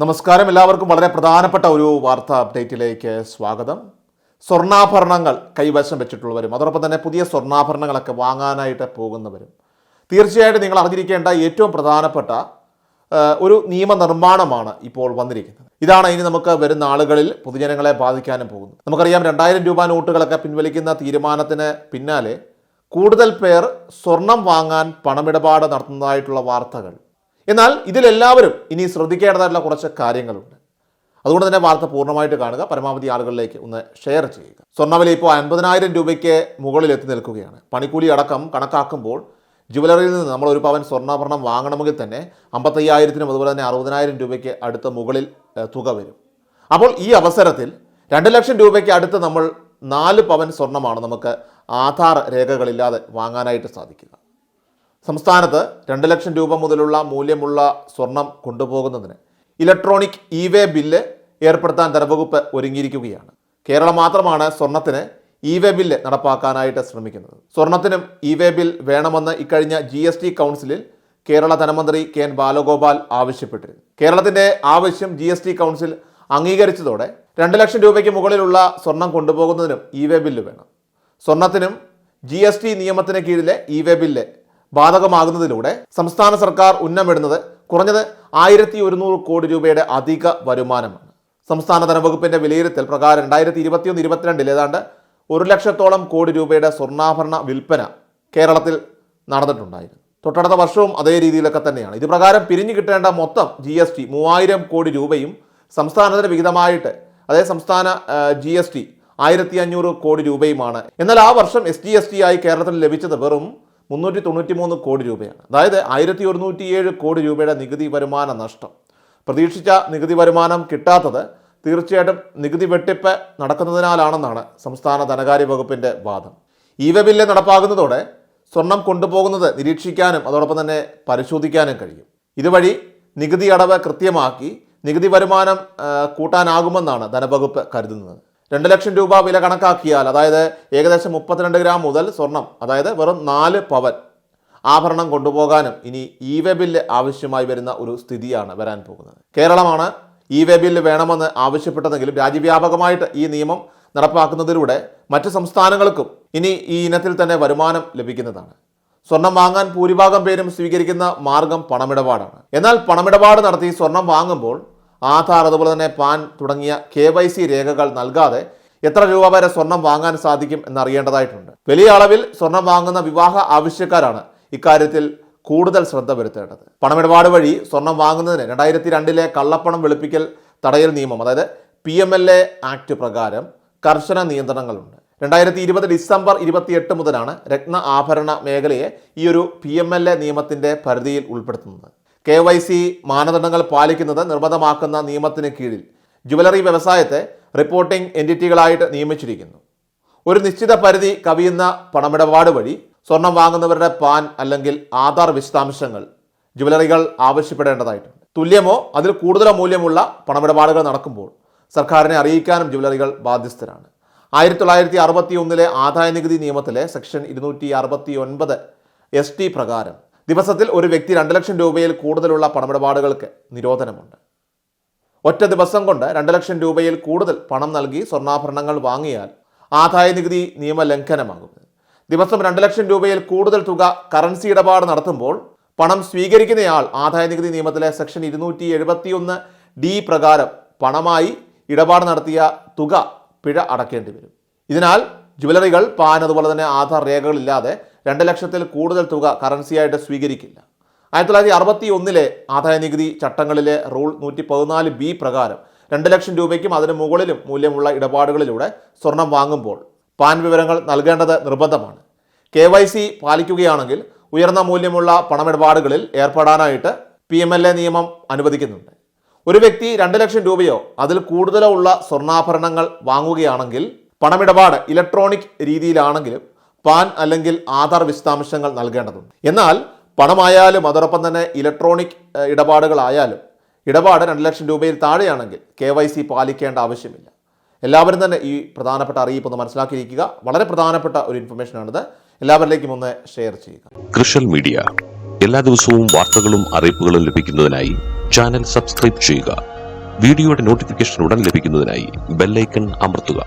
നമസ്കാരം. എല്ലാവർക്കും വളരെ പ്രധാനപ്പെട്ട ഒരു വാർത്താ അപ്ഡേറ്റിലേക്ക് സ്വാഗതം. സ്വർണാഭരണങ്ങൾ കൈവശം വെച്ചിട്ടുള്ളവരും അതോടൊപ്പം തന്നെ പുതിയ സ്വർണാഭരണങ്ങളൊക്കെ വാങ്ങാനായിട്ട് പോകുന്നവരും. തീർച്ചയായിട്ടും നിങ്ങൾ അറിഞ്ഞിരിക്കേണ്ട ഏറ്റവും പ്രധാനപ്പെട്ട ഒരു നിയമനിർമ്മാണമാണ് ഇപ്പോൾ വന്നിരിക്കുന്നത്. ഇതാണ് ഇനി നമുക്ക് വരുന്ന ആളുകളിൽ പൊതുജനങ്ങളെ ബാധിക്കാനും പോകുന്നത്. നമുക്കറിയാം രണ്ടായിരം രൂപ നോട്ടുകളൊക്കെ പിൻവലിക്കുന്ന തീരുമാനത്തിന് പിന്നാലെ കൂടുതൽ പേർ സ്വർണം വാങ്ങാൻ പണമിടപാട് നടത്തുന്നതായിട്ടുള്ള വാർത്തകൾ. എന്നാൽ ഇതിലെല്ലാവരും ഇനി ശ്രദ്ധിക്കേണ്ടതായിട്ടുള്ള കുറച്ച് കാര്യങ്ങളുണ്ട്. അതുകൊണ്ട് തന്നെ വാർത്ത പൂർണമായിട്ട് കാണുക. പരമാവധി ആളുകളിലേക്ക് ഒന്ന് ഷെയർ ചെയ്യുക. സ്വർണവില ഇപ്പോൾ അൻപതിനായിരം രൂപയ്ക്ക് മുകളിൽ എത്തി നിൽക്കുകയാണ്. പണിക്കൂലി അടക്കം കണക്കാക്കുമ്പോൾ ജുവലറിയിൽ നിന്ന് നമ്മൾ ഒരു പവൻ സ്വർണാഭരണം വാങ്ങണമെങ്കിൽ തന്നെ അമ്പത്തയ്യായിരത്തിനും അതുപോലെ തന്നെ അറുപതിനായിരം രൂപയ്ക്ക് അടുത്ത മുകളിൽ തുക വരും. അപ്പോൾ ഈ അവസരത്തിൽ രണ്ട് ലക്ഷം രൂപയ്ക്ക് അടുത്ത് നമ്മൾ നാല് പവൻ സ്വർണമാണ് നമുക്ക് ആധാർ രേഖകളില്ലാതെ വാങ്ങാനായിട്ട് സാധിക്കുക. സംസ്ഥാനത്ത് രണ്ട് ലക്ഷം രൂപ മുതലുള്ള മൂല്യമുള്ള സ്വർണം കൊണ്ടുപോകുന്നതിന് ഇലക്ട്രോണിക് ഇ വേ ബില്ല് ഏർപ്പെടുത്താൻ ധനവകുപ്പ് ഒരുങ്ങിയിരിക്കുകയാണ്. കേരളം മാത്രമാണ് സ്വർണത്തിന് ഇ വേ ബില്ല് നടപ്പാക്കാനായിട്ട് ശ്രമിക്കുന്നത്. സ്വർണത്തിനും ഇ വേ ബിൽ വേണമെന്ന് ഇക്കഴിഞ്ഞ ജി എസ് ടി കൗൺസിലിൽ കേരള ധനമന്ത്രി കെ എൻ ബാലഗോപാൽ ആവശ്യപ്പെട്ടിരുന്നു. കേരളത്തിന്റെ ആവശ്യം ജി എസ് ടി കൗൺസിൽ അംഗീകരിച്ചതോടെ രണ്ട് ലക്ഷം രൂപയ്ക്ക് മുകളിലുള്ള സ്വർണം കൊണ്ടുപോകുന്നതിനും ഇ വേ ബില്ല് വേണം. സ്വർണത്തിനും ജി എസ് ടി നിയമത്തിന് കീഴിലെ ഇ വേ ബില്ല് ബാധകമാകുന്നതിലൂടെ സംസ്ഥാന സർക്കാർ ഉന്നമിടുന്നത് കുറഞ്ഞത് ആയിരത്തി ഒരുന്നൂറ് കോടി രൂപയുടെ അധിക വരുമാനമാണ്. സംസ്ഥാന ധനവകുപ്പിന്റെ വിലയിരുത്തൽ പ്രകാരം രണ്ടായിരത്തി ഇരുപത്തിയൊന്ന് ഇരുപത്തിരണ്ടിൽ ഏതാണ്ട് ഒരു ലക്ഷത്തോളം കോടി രൂപയുടെ സ്വർണാഭരണ വിൽപ്പന കേരളത്തിൽ നടന്നിട്ടുണ്ടായിരുന്നു. തൊട്ടടുത്ത വർഷവും അതേ രീതിയിലൊക്കെ തന്നെയാണ്. ഇത് പ്രകാരം പിരിഞ്ഞു കിട്ടേണ്ട മൊത്തം ജി എസ് ടി മൂവായിരം കോടി രൂപയും സംസ്ഥാനത്തിന് വിഹിതമായിട്ട് അതേ സംസ്ഥാന ജി എസ് ടി ആയിരത്തി അഞ്ഞൂറ് കോടി രൂപയുമാണ്. എന്നാൽ ആ വർഷം എസ് ജി എസ് ടി ആയി കേരളത്തിൽ ലഭിച്ചത് വെറും മുന്നൂറ്റി തൊണ്ണൂറ്റി മൂന്ന് കോടി രൂപയാണ്. അതായത് ആയിരത്തി ഒരുന്നൂറ്റി ഏഴ് കോടി രൂപയുടെ നികുതി വരുമാന നഷ്ടം. പ്രതീക്ഷിച്ച നികുതി വരുമാനം കിട്ടാത്തത് തീർച്ചയായിട്ടും നികുതി വെട്ടിപ്പ് നടക്കുന്നതിനാലാണെന്നാണ് സംസ്ഥാന ധനകാര്യ വകുപ്പിന്റെ വാദം. ഇ വെ ബില്ല് നടപ്പാകുന്നതോടെ സ്വർണം കൊണ്ടുപോകുന്നത് നിരീക്ഷിക്കാനും അതോടൊപ്പം തന്നെ പരിശോധിക്കാനും കഴിയും. ഇതുവഴി നികുതി അടവ് കൃത്യമാക്കി നികുതി വരുമാനം കൂട്ടാനാകുമെന്നാണ് ധനവകുപ്പ് കരുതുന്നത്. രണ്ട് ലക്ഷം രൂപ വില കണക്കാക്കിയാൽ അതായത് ഏകദേശം മുപ്പത്തിരണ്ട് ഗ്രാം മുതൽ സ്വർണം അതായത് വെറും നാല് പവൻ ആഭരണം കൊണ്ടുപോകാനും ഇനി ഇ വെ ബില്ല് ആവശ്യമായി വരുന്ന ഒരു സ്ഥിതിയാണ് വരാൻ പോകുന്നത്. കേരളമാണ് ഇ വെ ബില്ല് വേണമെന്ന് ആവശ്യപ്പെട്ടതെങ്കിലും രാജ്യവ്യാപകമായിട്ട് ഈ നിയമം നടപ്പാക്കുന്നതിലൂടെ മറ്റ് സംസ്ഥാനങ്ങൾക്കും ഇനി ഈ ഇനത്തിൽ തന്നെ വരുമാനം ലഭിക്കുന്നതാണ്. സ്വർണം വാങ്ങാൻ ഭൂരിഭാഗം പേരും സ്വീകരിക്കുന്ന മാർഗം പണമിടപാടാണ്. എന്നാൽ പണമിടപാട് നടത്തി സ്വർണം വാങ്ങുമ്പോൾ ആധാർ അതുപോലെ തന്നെ പാൻ തുടങ്ങിയ കെ വൈ സി രേഖകൾ നൽകാതെ എത്ര രൂപ വരെ സ്വർണം വാങ്ങാൻ സാധിക്കും എന്നറിയേണ്ടതായിട്ടുണ്ട്. വലിയ അളവിൽ സ്വർണം വാങ്ങുന്ന വിവാഹ ആവശ്യക്കാരാണ് ഇക്കാര്യത്തിൽ കൂടുതൽ ശ്രദ്ധ വരുത്തേണ്ടത്. പണമിടപാട് വഴി സ്വർണം വാങ്ങുന്നതിന് രണ്ടായിരത്തി രണ്ടിലെ കള്ളപ്പണം വെളുപ്പിക്കൽ തടയൽ നിയമം അതായത് P M L A act പ്രകാരം കർശന നിയന്ത്രണങ്ങളുണ്ട്. രണ്ടായിരത്തി ഇരുപത് ഡിസംബർ ഇരുപത്തിയെട്ട് മുതലാണ് രത്ന ആഭരണ മേഖലയെ ഈ ഒരു പി എം എൽ എ നിയമത്തിന്റെ പരിധിയിൽ ഉൾപ്പെടുത്തുന്നത്. കെ വൈ സി മാനദണ്ഡങ്ങൾ പാലിക്കുന്നത് നിർബന്ധമാക്കുന്ന നിയമത്തിന് കീഴിൽ ജുവലറി വ്യവസായത്തെ റിപ്പോർട്ടിംഗ് എന്റിറ്റികളായിട്ട് നിയമിച്ചിരിക്കുന്നു. ഒരു നിശ്ചിത പരിധി കവിയുന്ന പണമിടപാട് വഴി സ്വർണം വാങ്ങുന്നവരുടെ പാൻ അല്ലെങ്കിൽ ആധാർ വിശദാംശങ്ങൾ ജുവലറികൾ ആവശ്യപ്പെടേണ്ടതായിട്ടുണ്ട്. തുല്യമോ അതിൽ കൂടുതലോ മൂല്യമുള്ള പണമിടപാടുകൾ നടക്കുമ്പോൾ സർക്കാരിനെ അറിയിക്കാനും ജുവലറികൾ ബാധ്യസ്ഥരാണ്. ആയിരത്തി തൊള്ളായിരത്തി അറുപത്തി ഒന്നിലെ ആദായ നികുതി നിയമത്തിലെ സെക്ഷൻ ഇരുന്നൂറ്റി അറുപത്തി ഒൻപത് എസ് ടി പ്രകാരം ദിവസത്തിൽ ഒരു വ്യക്തി രണ്ട് ലക്ഷം രൂപയിൽ കൂടുതലുള്ള പണമിടപാടുകൾക്ക് നിരോധനമുണ്ട്. ഒറ്റ ദിവസം കൊണ്ട് രണ്ട് ലക്ഷം രൂപയിൽ കൂടുതൽ പണം നൽകി സ്വർണാഭരണങ്ങൾ വാങ്ങിയാൽ ആദായ നികുതി നിയമലംഘനമാകും ദിവസം രണ്ട് ലക്ഷം രൂപയിൽ കൂടുതൽ തുക കറൻസി ഇടപാട് നടത്തുമ്പോൾ പണം സ്വീകരിക്കുന്നയാൾ ആദായ നികുതി നിയമത്തിലെ സെക്ഷൻ ഇരുന്നൂറ്റി എഴുപത്തിയൊന്ന് ഡി പ്രകാരം പണമായി ഇടപാട് നടത്തിയ തുക പിഴ അടക്കേണ്ടി വരും. ഇതിനാൽ ജുവലറികൾ പാൻ അതുപോലെ തന്നെ ആധാർ രേഖകളില്ലാതെ രണ്ട് ലക്ഷത്തിൽ കൂടുതൽ തുക കറൻസിയായിട്ട് സ്വീകരിക്കില്ല. ആയിരത്തി തൊള്ളായിരത്തി അറുപത്തി ഒന്നിലെ ആദായ നികുതി ചട്ടങ്ങളിലെ റൂൾ നൂറ്റി പതിനാല് ബി പ്രകാരം രണ്ട് ലക്ഷം രൂപയ്ക്കും അതിന് മുകളിലും മൂല്യമുള്ള ഇടപാടുകളിലൂടെ സ്വർണം വാങ്ങുമ്പോൾ പാൻ വിവരങ്ങൾ നൽകേണ്ടത് നിർബന്ധമാണ്. കെ വൈ സി പാലിക്കുകയാണെങ്കിൽ ഉയർന്ന മൂല്യമുള്ള പണമിടപാടുകളിൽ ഏർപ്പെടാനായിട്ട് പി എം എൽ എ നിയമം അനുവദിക്കുന്നുണ്ട്. ഒരു വ്യക്തി രണ്ട് ലക്ഷം രൂപയോ അതിൽ കൂടുതലോ ഉള്ള സ്വർണാഭരണങ്ങൾ വാങ്ങുകയാണെങ്കിൽ പണമിടപാട് ഇലക്ട്രോണിക് രീതിയിലാണെങ്കിലും പാൻ അല്ലെങ്കിൽ ആധാർ വിശദാംശങ്ങൾ നൽകേണ്ടതുണ്ട്. എന്നാൽ പണമായാലും അതോടൊപ്പം തന്നെ ഇലക്ട്രോണിക് ഇടപാടുകളായാലും ഇടപാട് രണ്ട് ലക്ഷം രൂപയിൽ താഴെയാണെങ്കിൽ കെ വൈ സി പാലിക്കേണ്ട ആവശ്യമില്ല. എല്ലാവരും തന്നെ ഈ പ്രധാനപ്പെട്ട അറിയിപ്പ് ഒന്ന് മനസ്സിലാക്കിയിരിക്കുക. വളരെ പ്രധാനപ്പെട്ട ഒരു ഇൻഫർമേഷൻ ഇൻഫർമേഷനാണിത്. എല്ലാവരിലേക്കും ഒന്ന് ഷെയർ ചെയ്യുക. Social media. എല്ലാ ദിവസവും വാർത്തകളും അറിയിപ്പുകളും ലഭിക്കുന്നതിനായി ചാനൽ സബ്സ്ക്രൈബ് ചെയ്യുക. വീഡിയോയുടെ നോട്ടിഫിക്കേഷൻ ഉടൻ ലഭിക്കുന്നതിനായി ബെല്ലൈക്കൺ അമർത്തുക.